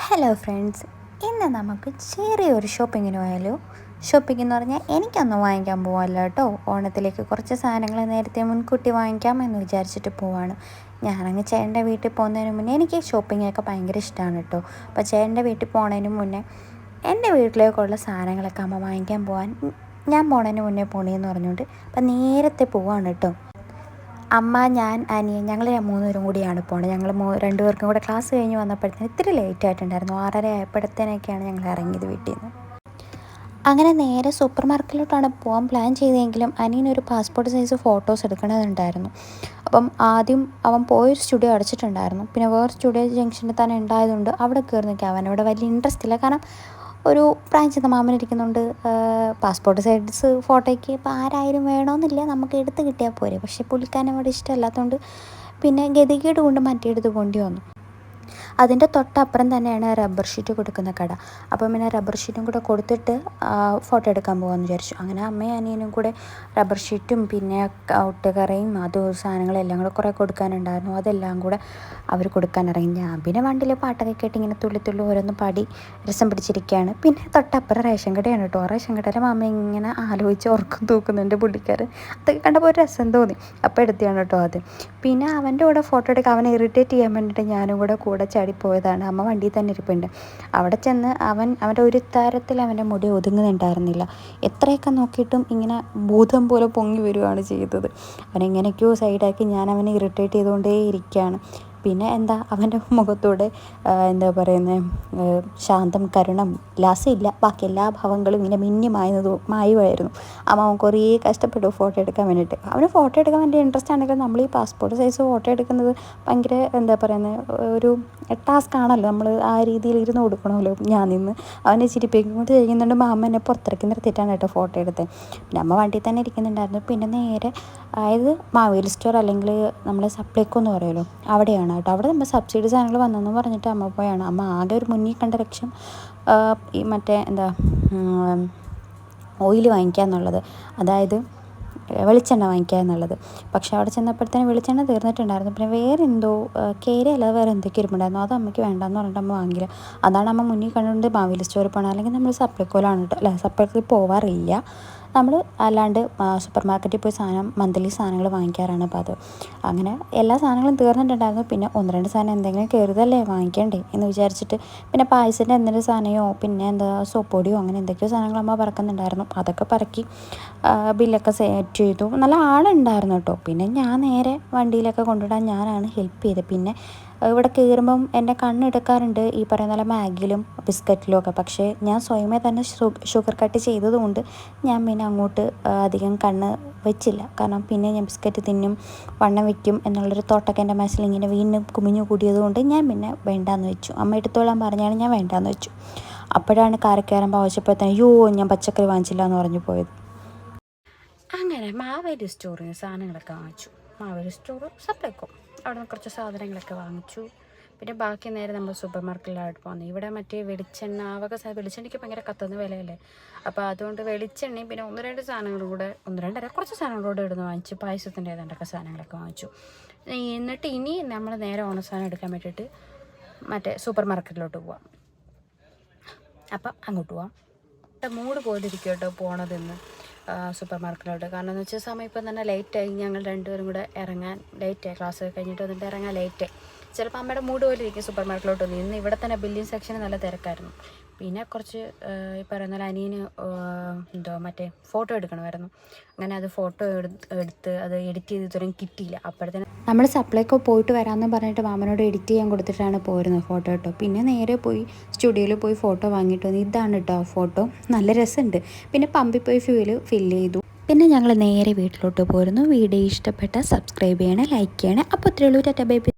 Hello friends ഇന്ന് നമുക്ക് ചെറിയൊരു ഷോപ്പിങ്ങിന് പോയാലോ? ഷോപ്പിംഗ് എന്ന് പറഞ്ഞാൽ എനിക്കൊന്നും വാങ്ങിക്കാൻ പോകാമല്ലോ കേട്ടോ ഓണത്തിലേക്ക് കുറച്ച് സാധനങ്ങൾ നേരത്തെ മുൻകൂട്ടി വാങ്ങിക്കാം എന്ന് വിചാരിച്ചിട്ട് പോവാണ്. ഞാനങ്ങ് ചേട്ടന്റെ വീട്ടിൽ പോകുന്നതിന് മുന്നേ എനിക്ക് ഷോപ്പിംഗ് ഒക്കെ ഭയങ്കര ഇഷ്ടമാണ് കേട്ടോ അപ്പോൾ ചേട്ടന്റെ വീട്ടിൽ പോകുന്നതിന് മുന്നേ എന്റെ വീട്ടിലേക്കുള്ള സാധനങ്ങളൊക്കെ അമ്മ വാങ്ങിക്കാൻ പോകാൻ ഞാൻ പോണതിന് മുന്നേ പോണേന്ന് പറഞ്ഞുകൊണ്ട് അപ്പം നേരത്തെ പോവാണ് കേട്ടോ അമ്മ ഞാൻ അനിയൻ ഞങ്ങൾ മൂന്നുപേരും കൂടിയാണ് പോണത് ഞങ്ങൾ മൂ രണ്ടുപേർക്കും കൂടെ ക്ലാസ് കഴിഞ്ഞ് വന്നപ്പോഴത്തേന് ഇത്തിരി ലേറ്റ് ആയിട്ടുണ്ടായിരുന്നു. ആറര ആയപ്പോഴത്തേനൊക്കെയാണ് ഞങ്ങൾ ഇറങ്ങിയത് വീട്ടിൽ നിന്ന്. അങ്ങനെ നേരെ സൂപ്പർ മാർക്കറ്റിലോട്ടാണ് പോകാൻ പ്ലാൻ ചെയ്തതെങ്കിലും അനിയനൊരു പാസ്പോർട്ട് സൈസ് ഫോട്ടോസ് എടുക്കണതുണ്ടായിരുന്നു. അപ്പം ആദ്യം അവൻ പോയൊരു സ്റ്റുഡിയോ അടച്ചിട്ടുണ്ടായിരുന്നു. പിന്നെ വേറെ സ്റ്റുഡിയോ ജംഗ്ഷനിൽ തന്നെ ഉണ്ടായതുകൊണ്ട് അവിടെ കയറി നിൽക്കുക അവിടെ വലിയ ഇൻട്രസ്റ്റ് ഇല്ല. കാരണം ഒരു പ്രായം മാമൻ ഇരിക്കുന്നുണ്ട്. പാസ്പോർട്ട് സൈസ് ഫോട്ടോയ്ക്ക് ഇപ്പോൾ ആരായാലും വേണമെന്നില്ല നമുക്ക് എടുത്ത് കിട്ടിയാൽ പോരെ. പക്ഷേ പുള്ളിക്കാരൻ അവിടെ ഇഷ്ടമല്ലാത്തതുകൊണ്ട് പിന്നെ ഗതികേട് കൊണ്ട് മറ്റേ എടുത്ത് കൊണ്ടി വന്നു അതിന്റെ തൊട്ടപ്പുറം തന്നെയാണ് റബ്ബർ ഷീറ്റ് കൊടുക്കുന്ന കട. അപ്പം പിന്നെ റബ്ബർ ഷീറ്റും കൂടെ കൊടുത്തിട്ട് ഫോട്ടോ എടുക്കാൻ പോകാമെന്ന് വിചാരിച്ചു. അങ്ങനെ അമ്മയും അനിയനും കൂടെ റബ്ബർ ഷീറ്റും പിന്നെ ഒട്ടുകറയും അതും സാധനങ്ങളെല്ലാം കൂടെ കുറേ കൊടുക്കാനുണ്ടായിരുന്നു. അതെല്ലാം കൂടെ അവർ കൊടുക്കാൻ ഇറങ്ങി. ഞാൻ പിന്നെ വണ്ടിയിൽ പാട്ടൊക്കെ കേട്ട് ഇങ്ങനെ തുള്ളി തുള്ളി ഓരോന്ന് പാടി രസം പിടിച്ചിരിക്കുകയാണ്. പിന്നെ തൊട്ടപ്പുറം റേഷൻ കടയാണ് കേട്ടോ. റേഷൻ കടയിലെ മാമ ഇങ്ങനെ ആലോചിച്ച് ഉറക്കം തൂക്കുന്നുണ്ട് പുള്ളിക്കാർ അതൊക്കെ കണ്ടപ്പോൾ ഒരു രസം തോന്നി. അപ്പോൾ എടുത്തിയാണ് കേട്ടോ അത്. പിന്നെ അവന്റെ കൂടെ ഫോട്ടോ എടുക്കാൻ അവനെ ഇറിറ്റേറ്റ് ചെയ്യാൻ വേണ്ടിയിട്ട് ഞാനും കൂടെ കൂടെ ചാടിപ്പോയതാണ്. അമ്മ വണ്ടിയിൽ തന്നെ ഇരിപ്പുണ്ട്. അവിടെ ചെന്ന് അവൻ അവന്റെ ഒരു താരത്തിൽ അവന്റെ മുടി ഒതുങ്ങുന്നുണ്ടായിരുന്നില്ല. എത്രയൊക്കെ നോക്കിയിട്ടും ഇങ്ങനെ ഭൂതം പോലെ പൊങ്ങി വരികയാണ് ചെയ്തത്. അവനെങ്ങനെയൊക്കെയോ സൈഡാക്കി ഞാൻ അവനെ ഇറിറ്റേറ്റ് ചെയ്തുകൊണ്ടേ ഇരിക്കുകയാണ് പിന്നെ എന്താ അവന്റെ മുഖത്തൂടെ എന്താ പറയുന്നത് ശാന്തം കരുണം ലാസ്യമില്ല ബാക്കി എല്ലാ ഭാവങ്ങളും ഇങ്ങനെ മിന്നി മായുന്നത് മായുമായിരുന്നു. അമ്മ അവൻ കുറേ കഷ്ടപ്പെട്ടു ഫോട്ടോ എടുക്കാൻ വേണ്ടിയിട്ട്. അവന് ഫോട്ടോ എടുക്കാൻ വേണ്ടി ഇൻട്രസ്റ്റ് ആണെങ്കിലും നമ്മൾ ഈ പാസ്പോർട്ട് സൈസ് ഫോട്ടോ എടുക്കുന്നത് ഭയങ്കര എന്താ പറയുന്നത് ഒരു ടാസ്ക് ആണല്ലോ. നമ്മൾ ആ രീതിയിൽ ഇരുന്ന് കൊടുക്കണമല്ലോ. ഞാൻ നിന്ന് അവനെ ചിരിപ്പിക്കൊണ്ട് ചെയ്യുന്നുണ്ട് മാമ എന്നെ പുറത്തിറക്കി നിർത്തിയിട്ടാണ് കേട്ടോ ഫോട്ടോ എടുത്തത് പിന്നെ അമ്മ വണ്ടിയിൽ തന്നെ ഇരിക്കുന്നുണ്ടായിരുന്നു. പിന്നെ നേരെ അതായത് മാവേലി സ്റ്റോർ അല്ലെങ്കിൽ നമ്മൾ സപ്ലൈക്കോ എന്ന് പറയുമല്ലോ അവിടെയാണ്. ആണ് കേട്ടോ അവിടെ നമ്മൾ സബ്സിഡി സാധനങ്ങൾ വന്നെന്ന് പറഞ്ഞിട്ട് അമ്മ പോയാണ്. അമ്മ ആകെ ഒരു മുന്നിൽ കണ്ട ലക്ഷ്യം ഈ മറ്റേ എന്താ ഓയിൽ വാങ്ങിക്കുക എന്നുള്ളത്. അതായത് വെളിച്ചെണ്ണ വാങ്ങിക്കുക എന്നുള്ളത്. പക്ഷേ അവിടെ ചെന്നപ്പോഴത്തേനും വെളിച്ചെണ്ണ തീർന്നിട്ടുണ്ടായിരുന്നു. പിന്നെ വേറെ എന്തോ കേര അല്ലാതെ വേറെ എന്തൊക്കെ ഇരിപ്പുണ്ടായിരുന്നു അത് അമ്മയ്ക്ക് വേണ്ടെന്ന് പറഞ്ഞിട്ട് അമ്മ വാങ്ങില്ല അതാണ് അമ്മ മുന്നിൽ കണ്ടുകൊണ്ട് മാവേലി സ്റ്റോറിൽ പോകണം അല്ലെങ്കിൽ നമ്മൾ സപ്ലൈക്കോലാണ് കേട്ടോ അല്ല? സപ്ലൈക്കോയിൽ പോവാറില്ല. നമ്മൾ അല്ലാണ്ട് സൂപ്പർ മാർക്കറ്റിൽ പോയി സാധനം മന്ത്ലി സാധനങ്ങൾ വാങ്ങിക്കാറാണ് അപ്പോൾ അത്. അങ്ങനെ എല്ലാ സാധനങ്ങളും തീർന്നിട്ടുണ്ടായിരുന്നു. പിന്നെ ഒന്ന് രണ്ട് സാധനം എന്തെങ്കിലും കയറുതല്ലേ വാങ്ങിക്കണ്ടേ എന്ന് വിചാരിച്ചിട്ട് പിന്നെ പായസത്തിന്റെ എന്തെങ്കിലും സാധനമോ പിന്നെ എന്താ സോപ്പൊടിയോ അങ്ങനെ എന്തൊക്കെയോ സാധനങ്ങൾ അമ്മ പറക്കുന്നുണ്ടായിരുന്നു. അതൊക്കെ പറക്കി ബില്ലൊക്കെ സെറ്റ് ചെയ്തു. നല്ല ആളുണ്ടായിരുന്നു കേട്ടോ പിന്നെ ഞാൻ നേരെ വണ്ടിയിലൊക്കെ കൊണ്ടുവിടാൻ ഞാനാണ് ഹെൽപ്പ് ചെയ്തത്. പിന്നെ ഇവിടെ കയറുമ്പം എന്റെ കണ്ണെടുക്കാറുണ്ട് ഈ പറയുന്ന പോലെ മാഗിയിലും ബിസ്ക്കറ്റിലും ഒക്കെ. പക്ഷേ ഞാൻ സ്വയമേ തന്നെ ഷുഗർ കട്ട് ചെയ്തതുകൊണ്ട് ഞാൻ പിന്നെ അങ്ങോട്ട് അധികം കണ്ണ് വെച്ചില്ല. കാരണം പിന്നെ ഞാൻ ബിസ്ക്കറ്റ് തിന്നും വണ്ണം വയ്ക്കും എന്നുള്ളൊരു തോട്ടൊക്കെ എന്റെ മനസ്സിൽ ഇങ്ങനെ വീണ്ടും കുമിഞ്ഞു കൂടിയതുകൊണ്ട് ഞാൻ പിന്നെ വേണ്ടാന്ന് വെച്ചു. അമ്മ എടുത്തോളാൻ പറഞ്ഞാണ് ഞാൻ വേണ്ടാന്ന് വെച്ചു. അപ്പോഴാണ് കാറി കയറുമ്പോൾ ആവശ്യപ്പെടുത്താൻ അയ്യോ ഞാൻ പച്ചക്കറി വാങ്ങിച്ചില്ല എന്ന് പറഞ്ഞു പോയത്. അങ്ങനെ മാവേലി സ്റ്റോറിൽ സാധനങ്ങളൊക്കെ വാങ്ങിച്ചു. മാവേലി സ്റ്റോറും സപ്ലൈക്കോ അവിടെ നിന്ന് കുറച്ച് സാധനങ്ങളൊക്കെ വാങ്ങിച്ചു. പിന്നെ ബാക്കി നേരെ നമ്മൾ സൂപ്പർ മാർക്കറ്റിലായിട്ട് പോകുന്നത് ഇവിടെ മറ്റേ വെളിച്ചെണ്ണ അവക വെളിച്ചെണ്ണയ്ക്ക് ഭയങ്കര കത്തുന്ന വിലയല്ലേ? അപ്പോൾ അതുകൊണ്ട് വെളിച്ചെണ്ണയും പിന്നെ ഒന്ന് രണ്ട് സാധനങ്ങളും കൂടെ ഒന്ന് രണ്ടര കുറച്ച് സാധനങ്ങളോട് ഇടുന്ന് വാങ്ങിച്ചു. പായസത്തിന്റെ ഏതാണ്ടൊക്കെ സാധനങ്ങളൊക്കെ വാങ്ങിച്ചു. എന്നിട്ട് ഇനി നമ്മൾ നേരെ ഓണസാധനം എടുക്കാൻ വേണ്ടിയിട്ട് മറ്റേ സൂപ്പർ മാർക്കറ്റിലോട്ട് പോവാം. അപ്പം അങ്ങോട്ട് പോവാം. മൂഡ് പോയിരിക്കും കേട്ടോ പോണതെന്ന്. സൂപ്പർ മാർക്കറ്റിലോട്ട് കാരണം എന്ന് വെച്ചാൽ സമയം ഇപ്പം തന്നെ ലേറ്റായി ഞങ്ങൾ രണ്ടുപേരും കൂടെ ഇറങ്ങാൻ ലേറ്റായി ക്ലാസ് കഴിഞ്ഞിട്ട് വന്നിട്ട് ഇറങ്ങാൻ ലേറ്റായി ചിലപ്പോൾ അമ്മയുടെ മൂഡ് പോലെ ഇരിക്കും സൂപ്പർ മാർക്കറ്റിലോട്ട് വന്നു. ഇന്ന് ഇവിടെ തന്നെ ബില്ലിംഗ് സെക്ഷന് നല്ല തിരക്കായിരുന്നു. പിന്നെ കുറച്ച് ഈ പറയുന്ന പോലെ അനിയന് എന്തോ മറ്റേ ഫോട്ടോ എടുക്കണമായിരുന്നു. അങ്ങനെ അത് ഫോട്ടോ എടുത്ത് അത് എഡിറ്റ് ചെയ്ത് ഇത്രയും കിട്ടിയില്ല. അപ്പോഴത്തേന് നമ്മൾ സപ്ലൈക്കോ പോയിട്ട് വരാമെന്ന് പറഞ്ഞിട്ട് മാമനോട് എഡിറ്റ് ചെയ്യാൻ കൊടുത്തിട്ടാണ് പോരുന്നത് ഫോട്ടോ കേട്ടോ. പിന്നെ നേരെ പോയി സ്റ്റുഡിയോയിൽ പോയി ഫോട്ടോ വാങ്ങിയിട്ട് വന്നു ഇതാണ് കേട്ടോ ഫോട്ടോ. നല്ല രസമുണ്ട്. പിന്നെ പമ്പിൽ പോയി ഫ്യൂൽ ഫില്ല് ചെയ്തു. പിന്നെ ഞങ്ങൾ നേരെ വീട്ടിലോട്ട് പോരുന്നു. വീഡിയോ ഇഷ്ടപ്പെട്ട സബ്സ്ക്രൈബ് ചെയ്യണേ ലൈക്ക് ചെയ്യണേ. അപ്പോൾ ഉള്ളൂ. Tata bye.